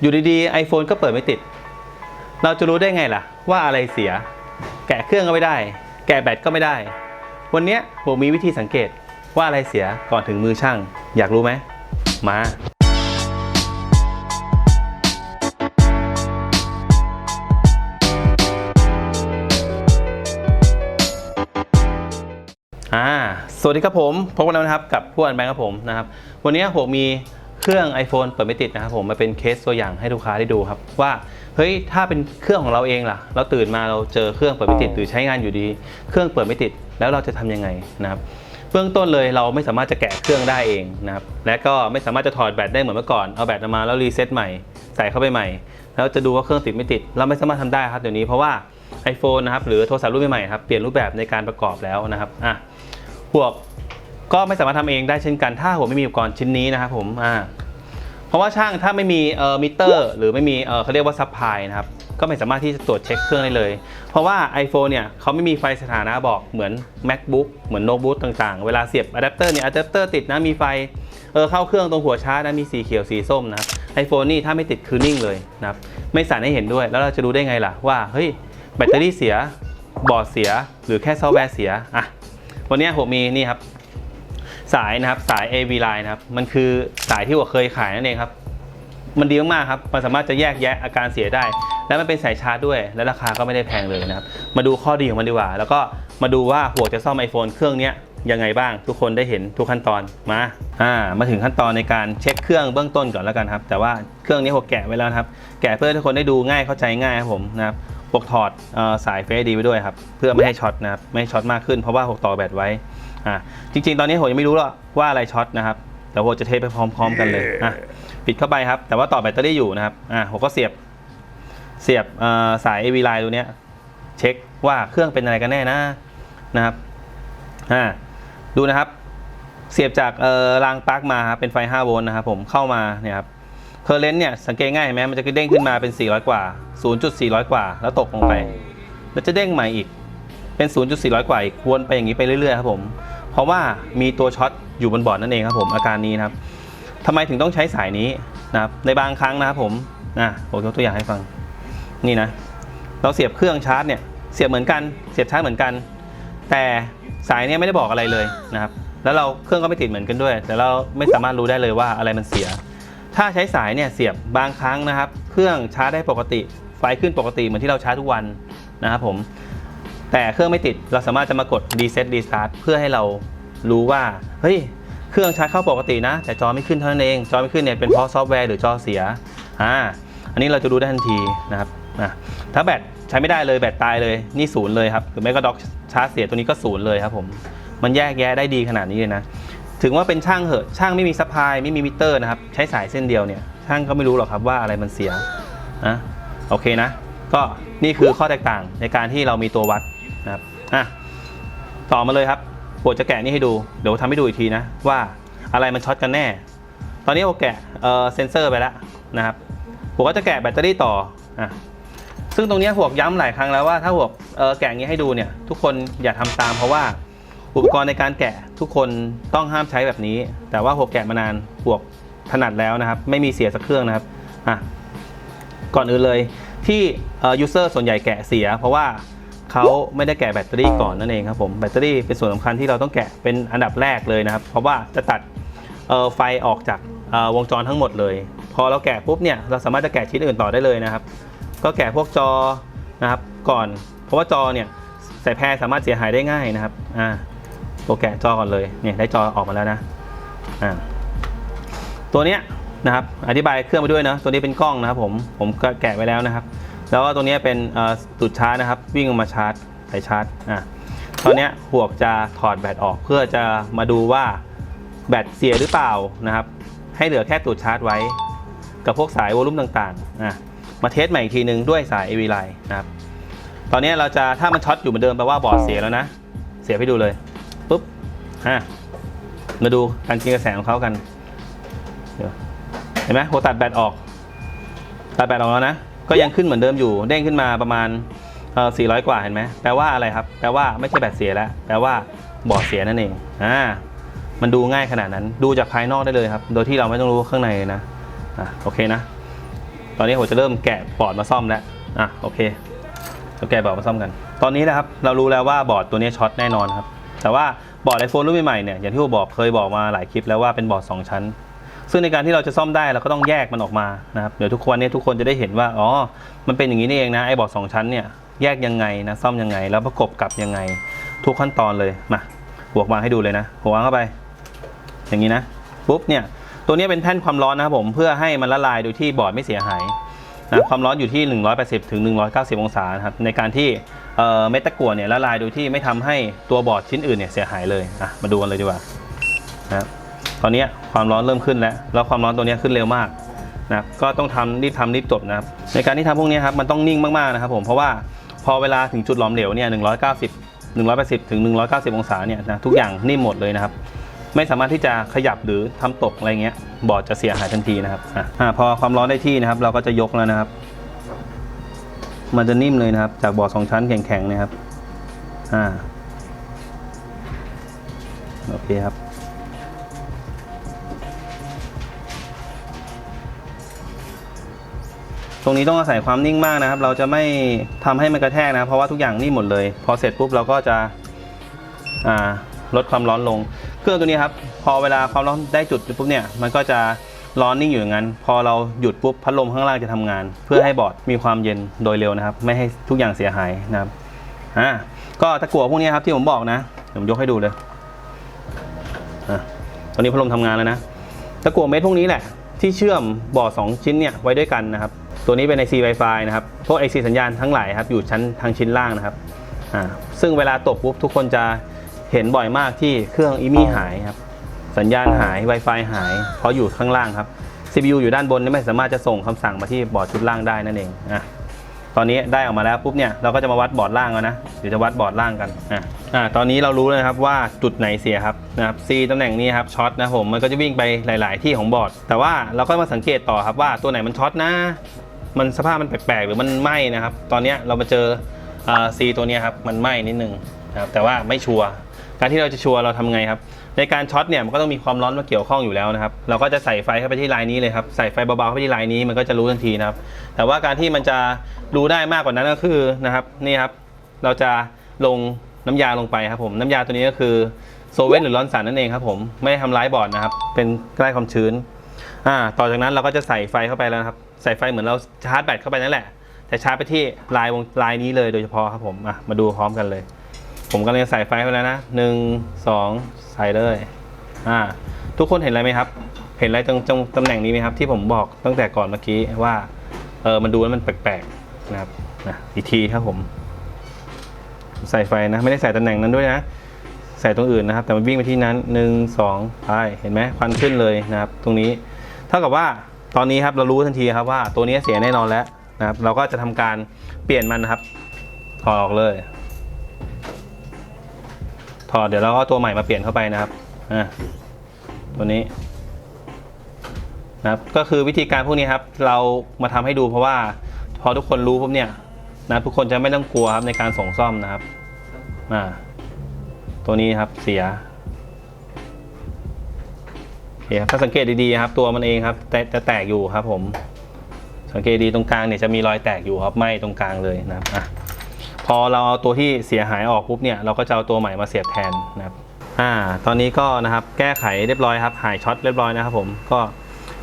อยู่ดีๆ iPhone ก็เปิดไม่ติด เราจะรู้ได้ไงล่ะ ว่าอะไรเสีย แกะเครื่องก็ไม่ได้ แกะแบตก็ไม่ได้ วันนี้ผมมีวิธีสังเกตว่าอะไรเสียก่อนถึงมือช่าง อยากรู้ไหม มา อ่า สวัสดีครับผม พบกันแล้วนะครับกับผู้อันแบงค์ครับผมนะครับ วันนี้ผมมี เครื่อง iPhone เปิดไม่ติดนะครับผมมาเป็นเคสตัวอย่างให้ลูกค้าได้ดูครับว่าเฮ้ยถ้าเป็นเครื่องของเราเองล่ะ เราตื่นมาเราเจอเครื่องเปิดไม่ติดหรือใช้งานอยู่ดี เครื่องเปิดไม่ติดแล้วเราจะทำยังไงนะครับเบื้องต้นเลยเราไม่สามารถจะแกะเครื่องได้เองนะครับและก็ไม่สามารถจะถอดแบตได้เหมือนเมื่อก่อนเอาแบตออกมาแล้วรีเซ็ตใหม่ใส่เข้าไปใหม่ แล้วจะดูว่าเครื่องติดไม่ติด เราไม่สามารถทำได้ครับเดี๋ยวนี้เพราะว่า iPhone นะครับหรือโทรศัพท์รุ่นใหม่ๆครับเปลี่ยนรูปแบบในการประกอบแล้วนะครับอะพวก ก็ไม่สามารถทำเองได้เช่นกัน ถ้าผมไม่มีอุปกรณ์ชิ้นนี้นะครับผมอ่าเพราะว่าช่างถ้าไม่มีเอ่อมิเตอร์ หรือไม่มีเอ่อเขาเรียกว่าซับพลายนะครับก็ไม่สามารถที่จะตรวจเช็คเครื่องได้เลย เพราะว่า iPhone เนี่ยเขาไม่มีไฟสถานะบอกเหมือน MacBook เหมือนโน้ตบุ๊กต่างๆ เวลาเสียบอะแดปเตอร์เนี่ยอะแดปเตอร์ติดนะมีไฟเออเข้าเครื่องตรงหัวชาร์จนะมีสีเขียวสีส้มนะครับ iPhone นี่ถ้าไม่ติดคือนิ่งเลยนะครับไม่สั่นให้เห็นด้วยแล้วเราจะรู้ได้ไงล่ะว่าเฮ้ยแบตเตอรี่เสียบอร์ดเสียหรือแค่ซอฟต์แวร์เสียอะวันนี้ผมมีนี่ครับ สายนะครับสาย AV line นะครับมันคือสายที่ผมเคยขายนั่นเองครับ มันดีมากๆครับมันสามารถจะแยกแยะอาการเสียได้ และมันเป็นสายชาร์จด้วย และราคาก็ไม่ได้แพงเลยนะครับ มาดูข้อดีของมันดีกว่า แล้วก็มาดูว่าหัวจะซ่อม iPhone เครื่องนี้ยังไงบ้าง ทุกคนได้เห็นทุกขั้นตอนมาอ่ามาถึงขั้นตอนในการเช็คเครื่องเบื้องต้นก่อนแล้วกันครับ แต่ว่าเครื่องนี้ผมแกะไว้แล้วครับ แกะเพื่อทุกคนได้ดูง่ายเข้าใจง่ายครับผมนะครับปกถอดออสายเฟซดีไว้ด้วยครับเพื่อไม่ให้ช็อตนะครับไม่ให้ช็อตมากขึ้นเพราะว่าผมต่อแบตไว้ อ่าจริง ๆ ตอนนี้ผมยังไม่รู้หรอกว่าอะไรช็อตนะครับแต่ผมจะเทสไปพร้อม ๆ กันเลยอะปิดเข้าไปครับ แต่ว่าต่อแบตเตอรี่อยู่นะครับอะผมก็เสียบเสียบเอ่อสาย AV line ตัวเนี้ย เช็คว่าเครื่องเป็นอะไรกันแน่นะนะครับอ่าดูนะครับ เสียบจากเอ่อรางปลั๊กมาครับเป็นไฟ 5 โวลต์นะครับผมเข้ามาเนี่ยครับเคอร์เรนต์เนี่ยสังเกตง่ายเห็นไหมมันจะเด้งขึ้นมาเป็น 400 กว่า 0.400 กว่า แล้วตกลงไป แล้วจะเด้งใหม่อีก เป็น 0.400 กว่าอีกวนไปอย่างนี้ไปเรื่อยๆครับผมเพราะว่ามีตัวช็อตอยู่บนบอร์ดนั่นเองครับผมอาการนี้นะครับทำไมถึงต้องใช้สายนี้นะครับในบางครั้งนะครับผมนะผมยกตัวอย่างให้ฟังนี่นะ เราเสียบเครื่องชาร์จเนี่ยเสียบเหมือนกันเสียบชาร์จเหมือนกัน แต่สายเนี่ยไม่ได้บอกอะไรเลยนะครับแล้วเราเครื่องก็ไม่ติดเหมือนกันด้วย แต่เราไม่สามารถรู้ได้เลยว่าอะไรมันเสีย ถ้าใช้สายเนี่ยเสียบบางครั้งนะครับ เครื่องชาร์จได้ปกติ ไฟขึ้นปกติเหมือนที่เราชาร์จทุกวันนะครับผม แต่เครื่องไม่ติดเราสามารถจะมากด reset restart เพื่อให้เรารู้ว่า เฮ้ย เครื่องชาร์จเข้าปกตินะ แต่จอไม่ขึ้นเท่านั้นเอง จอไม่ขึ้นเนี่ยเป็นเพราะซอฟต์แวร์หรือจอเสียอ่าอันนี้เราจะรู้ได้ทันทีนะครับอะถ้าแบตใช้ไม่ได้เลยแบตตายเลยนี่ศูนย์เลยครับหรือไม่ก็ด็อกชาร์จเสียตัวนี้ก็ศูนย์เลยครับผมมันแยกแยะได้ดีขนาดนี้เลยนะถึงว่าเป็นช่างเหอะช่างไม่มีซัพพลายไม่มีมิเตอร์นะครับใช้สายเส้นเดียวเนี่ยช่างก็ไม่รู้หรอกครับว่าอะไรมันเสียนะโอเคนะ ก็นี่คือข้อแตกต่างในการที่เรามีตัววัด นะครับอะต่อมาเลยครับโปรดจะแกะนี่ให้ดู เดี๋ยวทำให้ดูอีกทีนะ ว่าอะไรมันช็อตกันแน่ ตอนนี้ผมแกะเอ่อเซนเซอร์ไปแล้วนะครับผมก็จะแกะแบตเตอรี่ต่ออะซึ่งตรงนี้ยพวกย้ำหลายครั้งแล้วว่าถ้าพวกเอ่อแกะงนี้ให้ดูเนี่ยทุกคนอย่าทำตามเพราะว่าอุปกรณ์ในการแกะทุกคนต้องห้ามใช้แบบนี้ แต่ว่าพวกแกะมานานพวกถนัดแล้วนะครับ ไม่มีเสียสักเครื่องนะครับอะก่อนอื่นเลยที่เอ่อ user ส่วนใหญ่แกะเสีย เพราะว่า เขาไม่ได้แกะแบตเตอรี่ก่อนนั่นเองครับผมแบตเตอรี่เป็นส่วนสำคัญที่เราต้องแกะเป็นอันดับแรกเลยนะครับ เพราะว่าจะตัดไฟออกจากวงจรทั้งหมดเลย พอเราแกะปุ๊บเนี่ยเราสามารถจะแกะชิ้นอื่นต่อได้เลยนะครับ ก็แกะพวกจอนะครับก่อน เพราะว่าจอเนี่ยสายแพรสามารถเสียหายได้ง่ายนะครับอ่าตัวแกะจอก่อนเลยเนี่ยได้จอออกมาแล้วนะอ่าตัวเนี้ยนะครับอธิบายเครื่องไปด้วยนะตัวนี้เป็นกล้องนะครับผมผมก็แกะไว้แล้วนะครับ แล้วก็ตัวเนี้เป็นจุดชาร์จนะครับ วิ่งออกมาชาร์จสายชาร์จอะตอนนี้ยหวกจะถอดแบตออกเพื่อจะมาดูว่าแบตเสียหรือเปล่านะครับ ให้เหลือแค่ตูดชาร์จไว้ กับพวกสายวอลลุ่มต่างๆอะมาเทสใหม่อีกทีหนึ่งด้วยสาย AV line นะครับ ตอนนี้เราจะถ้ามันช็อตอยู่เหมือนเดิมแปลว่าบอร์ดเสียแล้วนะ เสียให้ดูเลยปุ๊บอะมาดูการกินกระแสของเขากันเดี๋ยวเห็นไหมโหตัดแบตออก ตัดแบตออกแล้วนะ ก็ยังขึ้นเหมือนเดิมอยู่ เด้งขึ้นมาประมาณเอ่อ400 กว่าเห็นไหมแปลว่าอะไรครับ แปลว่าไม่ใช่แบตเสียแล้ว แปลว่าบอดเสียนั่นเอง อ่า มันดูง่ายขนาดนั้น ดูจากภายนอกได้เลยครับ โดยที่เราไม่ต้องรู้ข้างในนะ อะโอเคนะ ตอนนี้ผมจะเริ่มแกะบอร์ดมาซ่อมแล้ว อะโอเคเราแกะบอร์ดมาซ่อมกัน ตอนนี้นะครับ เรารู้แล้วว่าบอร์ดตัวนี้ช็อตแน่นอนครับ แต่ว่าบอร์ดไอโฟนรุ่นใหม่ๆเนี่ย อย่างที่ผมบอกเคยบอกมาหลายคลิปแล้วว่าเป็นบอร์ดสองชั้น ซึ่งในการที่เราจะซ่อมได้เราก็ต้องแยกมันออกมานะครับเดี๋ยวทุกคนเนี่ยทุกคนจะได้เห็นว่าอ๋อมันเป็นอย่างนี้นี่เองนะไอ้บอร์ดสองชั้นเนี่ยแยกยังไงนะซ่อมยังไง แล้วประกบกับยังไง ทุกขั้นตอนเลยมาหัววางให้ดูเลยนะหัววางเข้าไป อย่างนี้นะปุ๊บเนี่ยตัวนี้เป็นแท่นความร้อนนะครับผมเพื่อให้มันละลายโดยที่บอร์ดไม่เสียหายนะความร้อนอยู่ที่ 180ถึง190 องศานะครับในการที่เอ่อเม็ดตะกั่วเนี่ยละลายโดยที่ไม่ทำให้ตัวบอร์ดชิ้นอื่นเนี่ยเสียหายเลยอะมาดูกันเลยดีกว่านะครับ ตอนนี้ความร้อนเริ่มขึ้นแล้ว แล้วความร้อนตัวนี้ขึ้นเร็วมากนะก็ต้องทำรีบทำรีบจบนะครับ ในการที่ทำพวกนี้ครับมันต้องนิ่งมากๆนะครับผม เพราะว่าพอเวลาถึงจุดหลอมเหลวเนี่ย190 180ถึง190องศาเนี่ยนะทุกอย่างนิ่มหมดเลยนะครับ ไม่สามารถที่จะขยับหรือทำตกอะไรเงี้ยบอร์ดจะเสียหายทันทีนะครับอะอะพอความร้อนได้ที่นะครับ เราก็จะยกแล้วนะครับ มันจะนิ่มเลยนะครับ จากบอร์ดสองชั้นแข็งๆนะครับอ่าโอเคครับ รงนี้ต้องอาศัยความนิ่งมากนะครับ เราจะไม่ทำให้มันกระแทกนะครับเพราะว่าทุกอย่างนิ่มหมดเลย พอเสร็จปุ๊บเราก็จะลดความร้อนลง เครื่องตัวนี้ครับ พอเวลาความร้อนได้จุดปุ๊บเนี่ย มันก็จะร้อนนิ่งอยู่อย่างนั้น พอเราหยุดปุ๊บพัดลมข้างล่างจะทำงาน เพื่อให้บอร์ดมีความเย็นโดยเร็วนะครับ ไม่ให้ทุกอย่างเสียหายนะครับอ่าก็ตะกั่วพวกนี้ครับที่ผมบอกนะผมยกให้ดูเลยอะตอนนี้พัดลมทำงานแล้วนะตะกั่วเม็ดพวกนี้แหละที่เชื่อมบอร์ดสองชิ้นเนี่ยไว้ด้วยกันนะครับ ตัวนี้เป็น IC Wi-Fi นะครับ พวก IC สัญญาณทั้งหลายครับ อยู่ชั้นทางชิ้นล่างนะครับ อ่า ซึ่งเวลาตกปุ๊บทุกคนจะเห็นบ่อยมากที่เครื่องอีมี่หายครับ สัญญาณหาย Wi-Fi หาย เพราะอยู่ข้างล่างครับ CPU อยู่ด้านบนนี่ไม่สามารถจะส่งคำสั่งมาที่บอร์ดชุดล่างได้นั่นเอง อะ ตอนนี้ได้ออกมาแล้วปุ๊บเนี่ยเราก็จะมาวัดบอร์ดล่างแล้วนะ เดี๋ยวจะวัดบอร์ดล่างกัน อะอะตอนนี้เรารู้แล้วนะครับว่าจุดไหนเสียครับนะครับ C ตำแหน่งนี้ครับช็อตนะผมมันก็จะวิ่งไปหลาย ๆ ที่ของบอร์ด แต่ว่าเราก็มาสังเกตต่อครับว่าตัวไหนมันช็อตนะ มันสภาพมันแปลกๆหรือมันไหม้นะครับ ตอนนี้เรามาเจออ่า C ตัวนี้ครับมันไหม้นิดนึงนะครับแต่ว่าไม่ชัวร์การที่เราจะชัวร์เราทำไงครับ ในการช็อตเนี่ยมันก็ต้องมีความร้อนมาเกี่ยวข้องอยู่แล้วนะครับ เราก็จะใส่ไฟเข้าไปที่ลายนี้เลยครับใส่ไฟเบาๆเข้าไปที่ลายนี้มันก็จะรู้ทันทีนะครับ แต่ว่าการที่มันจะรู้ได้มากกว่านั้นก็คือนะครับนี่ครับเราจะลงน้ำยาลงไปครับผมน้ำยาตัวนี้ก็คือโซเวนหรือร้อนสันนั่นเองครับผมไม่ได้ทำร้ายบอร์ดนะครับเป็นใกล้ความชื้นอ่าต่อจากนั้นเราก็จะใส่ไฟเข้าไปแล้วครับ ใส่ไฟเหมือนเราชาร์จแบตเข้าไปนั่นแหละ แต่ชาร์จไปที่ลายวงลายนี้เลยโดยเฉพาะครับผมอะมาดูพร้อมกันเลย ผมกำลังใส่ไฟไปแล้วนะหนึ่งสองใส่เลยอ่าทุกคนเห็นอะไรไหมครับ เห็นอะไรตรงตรงตำแหน่งนี้ไหมครับ ที่ผมบอกตั้งแต่ก่อนเมื่อกี้ว่าเออมันดูแล้วมันแปลกๆนะครับนะอีกทีครับผม ใส่ไฟนะไม่ได้ใส่ตำแหน่งนั้นด้วยนะใส่ตรงอื่นนะครับ แต่มันวิ่งไปที่นั้นหนึ่งสองไปเห็นไหมควันขึ้นเลยนะครับ ตรงนี้เท่ากับว่า ตอนนี้ครับเรารู้ทันทีครับว่าตัวนี้เสียแน่นอนแล้วนะครับ เราก็จะทำการเปลี่ยนมันนะครับ ถอดออกเลย ถอดเดี๋ยวเราก็ตัวใหม่มาเปลี่ยนเข้าไปนะครับอ่าตัวนี้นะครับก็คือวิธีการพวกนี้ครับ เรามาทำให้ดูเพราะว่าพอทุกคนรู้ปุ๊บเนี่ยนะทุกคนจะไม่ต้องกลัวครับในการส่งซ่อมนะครับอ่าตัวนี้ครับเสีย คครับถ้าสังเกตดีๆครับ ตัวมันเองครับแต่จะแตกอยู่ครับผม สังเกตดีตรงกลางเนี่ยจะมีรอยแตกอยู่ครับไหมตรงกลางเลยนะครับอะพอเราเอาตัวที่เสียหายออกปุ๊บเนี่ยเราก็จะเอาตัวใหม่มาเสียบแทนนะครับอ่าตอนนี้ก็นะครับแก้ไขเรียบร้อยครับหายช็อตเรียบร้อยนะครับผมก็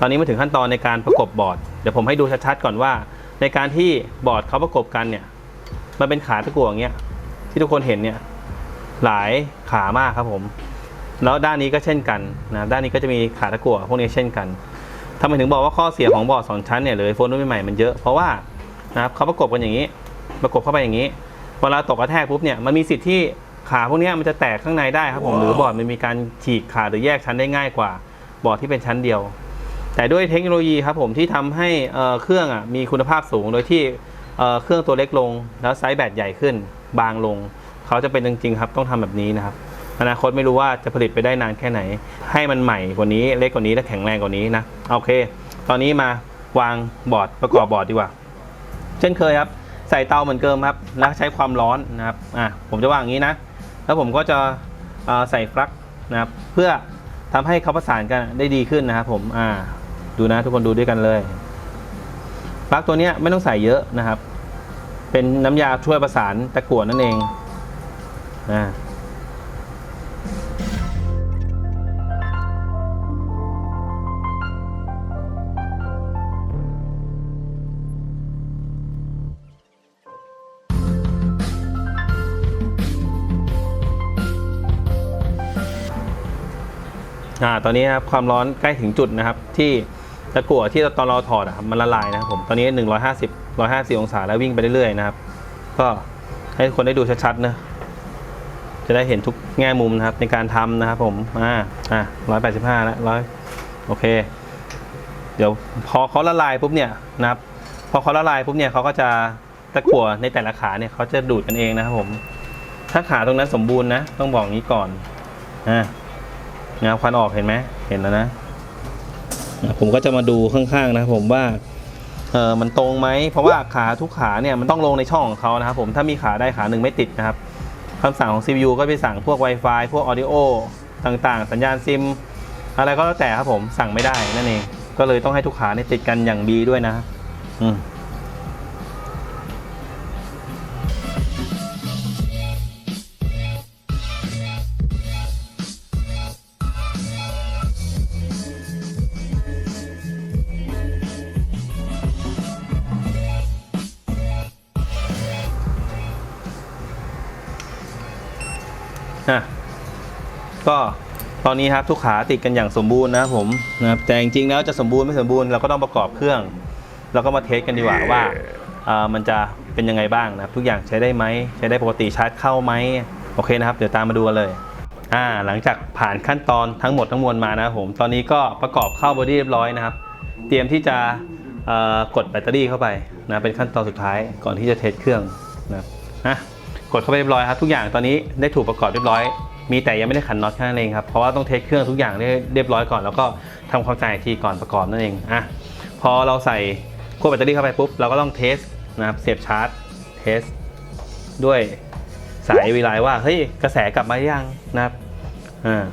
ตอนนี้มาถึงขั้นตอนในการประกบบอร์ดเดี๋ยวผมให้ดูชัดๆก่อนว่า ในการที่บอร์ดเขาประกบกันเนี่ยมันเป็นขาตะกั่วอย่างเงี้ยที่ทุกคนเห็นเนี่ยหลายขามากครับผม แล้วด้านนี้ก็เช่นกันนะด้านนี้ก็จะมีขาตะกั่วพวกนี้เช่นกันทำไมถึงบอกว่าข้อเสียของบอร์ดสองชั้นเนี่ยหรือไอโฟนรุ่นใหม่ๆมันเยอะเพราะว่านะครับเขาประกบกันอย่างนี้ ประกบเข้าไปอย่างนี้เวลาตกกระแทกปุ๊บเนี่ยมันมีสิทธิ์ที่ขาพวกเนี้ยมันจะแตกข้างในได้ครับผมหรือบอร์ดมันมีการฉีกขาดหรือแยกชั้นได้ง่ายกว่า บอร์ดที่เป็นชั้นเดียว แต่ด้วยเทคโนโลยีครับผมที่ทำให้เอ่อเครื่องอะมีคุณภาพสูงโดยที่เอ่อเครื่องตัวเล็กลง แล้วไซส์แบตใหญ่ขึ้น บางลง เขาจะเป็นจริงๆครับต้องทำแบบนี้นะครับ อนาคตไม่รู้ว่าจะผลิตไปได้นานแค่ไหน ให้มันใหม่กว่านี้เล็กกว่านี้และแข็งแรงกว่านี้นะโอเค ตอนนี้มาวางบอร์ดประกอบบอร์ดดีกว่า เช่นเคยครับ ใส่เตาเหมือนเดิมครับแล้วใช้ความร้อนนะครับอะผมจะวางอย่างนี้นะ แล้วผมก็จะเออใส่ปลั๊กนะครับเพื่อทำให้เขาประสานกันได้ดีขึ้นนะครับผมอ่าดูนะทุกคนดูด้วยกันเลยปลั๊กตัวนี้ไม่ต้องใส่เยอะนะครับ เป็นน้ำยาช่วยประสานตะกั่วนั่นเองนะ อ่าตอนนี้นะครับความร้อนใกล้ถึงจุดนะครับที่ตะกั่วที่ตอนเราถอดอะครับมันละลายนะครับผมตอนนี้ 150 150 องศาแล้ววิ่งไปเรื่อยๆนะครับ ก็ให้คนได้ดูชัดๆนะจะได้เห็นทุกแง่มุมนะครับในการทำนะครับผมอ่าอ่า185แล้วร้อยโอเค เดี๋ยวพอเขาละลายปุ๊บเนี่ยนะครับ พอเขาละลายปุ๊บเนี่ยเขาก็จะตะกั่วในแต่ละขาเนี่ยเขาจะดูดกันเองนะครับผม ถ้าขาตรงนั้นสมบูรณ์นะ ต้องบอกงี้ก่อนอ่า งาควันออกเห็นไหมเห็นแล้วนะอะผมก็จะมาดูข้างๆนะครับผมว่าเออมันตรงไหมเพราะว่าขาทุกขาเนี่ยมันต้องลงในช่องของเขานะครับผมถ้ามีขาได้ขาหนึ่งไม่ติดนะครับคำสั่งของ CPU ก็ไปสั่งพวก Wi-Fi พวก Audio ต่างๆ สัญญาณซิม อะไรก็แล้วแต่ครับผมสั่งไม่ได้นั่นเองก็เลยต้องให้ทุกขาเนี่ยติดกันอย่างดีด้วยนะ อืม ก็ตอนนี้ครับทุกขาติดกันอย่างสมบูรณ์นะครับผมนะครับแต่จริงๆแล้วจะสมบูรณ์ไม่สมบูรณ์เราก็ต้องประกอบเครื่อง แล้วก็มาเทสกันดีกว่าว่าอ่ามันจะเป็นยังไงบ้างนะครับทุกอย่างใช้ได้ไหมใช้ได้ปกติชาร์จเข้าไหมโอเคนะครับ เดี๋ยวตามมาดูกันเลยอ่าหลังจากผ่านขั้นตอนทั้งหมดทั้งมวลมานะครับผมตอนนี้ก็ประกอบเข้าบอดี้เรียบร้อยนะครับ เตรียมที่จะเอ่อกดแบตเตอรี่เข้าไปนะเป็นขั้นตอนสุดท้ายก่อนที่จะเทสเครื่องนะครับอะกดเข้าไปเรียบร้อยครับ ทุกอย่างตอนนี้ได้ถูกประกอบเรียบร้อย มีแต่ยังไม่ได้ขันน็อตแค่นั้นเองครับเพราะว่าต้องเทสเครื่องทุกอย่างได้เรียบร้อยก่อน แล้วก็ทำความสะอาดอีกทีก่อนประกอบนั่นเองอะพอเราใส่ขั้วแบตเตอรี่เข้าไปปุ๊บเราก็ต้องเทสนะครับเสียบชาร์จเทสด้วยสายวีไลว่าเฮ้ยกระแสกลับมายังนะครับอ่า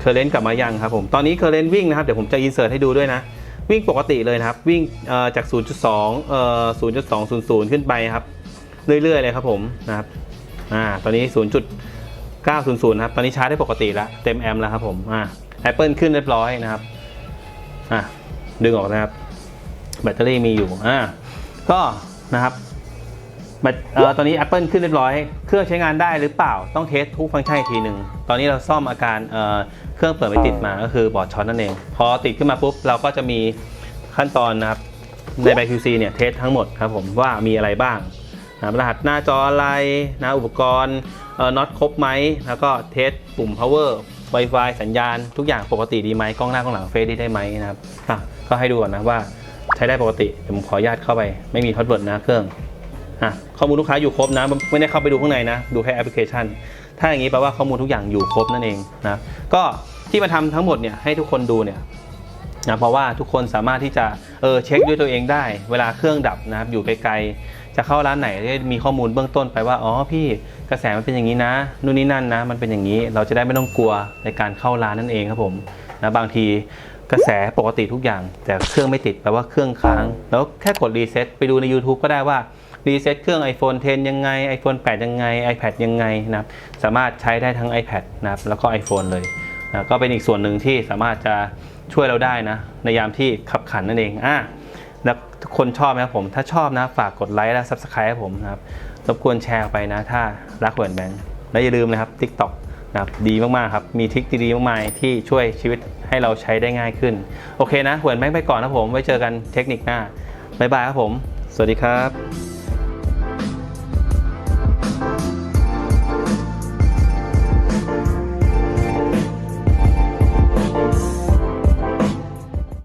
เคอร์เรนต์กลับมายังครับผมตอนนี้เคอร์เรนต์วิ่งนะครับเดี๋ยวผมจะอินเสิร์ตให้ดูด้วยนะวิ่งปกติเลยนะครับ วิ่งเอ่อจาก 0.2เอ่อ0.200 ขึ้นไปครับ เรื่อยๆเลยครับผมนะครับอ่าตอนนี้ 900นะครับ ตอนนี้ชาร์จได้ปกติแล้ว เต็มแอมป์แล้วครับผมอ่า Apple ขึ้นเรียบร้อยนะครับอ่าดึงออกนะครับ แบตเตอรี่มีอยู่อ่าก็นะครับแบตเออตอนนี้ Apple ขึ้นเรียบร้อย เครื่องใช้งานได้หรือเปล่าต้องเทสทุกฟังก์ชันอีกทีหนึ่งตอนนี้เราซ่อมอาการเออเครื่องเปิดไม่ติดมาก็คือบอร์ดช็อตนั่นเอง พอติดขึ้นมาปุ๊บ เราก็จะมีขั้นตอนนะครับในใบ QC เนี่ยเทสทั้งหมดครับผมว่ามีอะไรบ้าง นะรหัสหน้าจออะไรนะอุปกรณ์เออน็อตครบไหม แล้วก็เทสปุ่ม power Wi-Fi สัญญาณทุกอย่างปกติดีไหมกล้องหน้ากล้องหลังเฟซได้ไหมนะครับอะก็ให้ดูก่อนนะว่าใช้ได้ปกติเดี๋ยวผมขออนุญาตเข้าไป ไม่มีพาสเวิร์ดนะเครื่องอะข้อมูลลูกค้าอยู่ครบนะ ไม่ได้เข้าไปดูข้างในนะ ดูแค่แอปพลิเคชัน ถ้าอย่างนี้แปลว่าข้อมูลทุกอย่างอยู่ครบนั่นเองนะก็ที่มาทำทั้งหมดเนี่ยให้ทุกคนดูเนี่ยนะเพราะว่าทุกคนสามารถที่จะเออเช็คด้วยตัวเองได้ เวลาเครื่องดับนะครับอยู่ไกลๆ จะเข้าร้านไหนได้มีข้อมูลเบื้องต้นไปว่าอ๋อพี่กระแสมันเป็นอย่างนี้นะนู่นนี่นั่นนะ มันเป็นอย่างนี้เราจะได้ไม่ต้องกลัวในการเข้าร้านนั่นเองครับผมนะบางทีกระแสปกติทุกอย่าง แต่เครื่องไม่ติดแปลว่าเครื่องค้าง แล้วแค่กดรีเซ็ตไปดูใน YouTube ก็ได้ว่ารีเซ็ตเครื่อง iPhone 10 ยังไง iPhone 8 ยังไง iPad ยังไงนะครับสามารถใช้ได้ทั้ง iPad นะครับแล้วก็ iPhone เลยนะก็เป็นอีกส่วนหนึ่งที่สามารถจะช่วยเราได้นะในยามที่ขับขันนั่นเองอะ แล้วทุกคนชอบนะครับผม ถ้าชอบนะฝากกดไลค์และ Subscribe ให้ผมนะครับ รบกวนแชร์ไปนะ ถ้ารักเหมือนแบงค์และอย่าลืมนะครับ TikTok นะครับดีมากๆครับ มีทริคดีๆมากมายที่ช่วยชีวิตให้เราใช้ได้ง่ายขึ้น โอเคนะเหมือนแบงค์ไปก่อนนะผม ไว้เจอกันเทคนิคหน้า บ๊ายบายครับผม สวัสดีครับ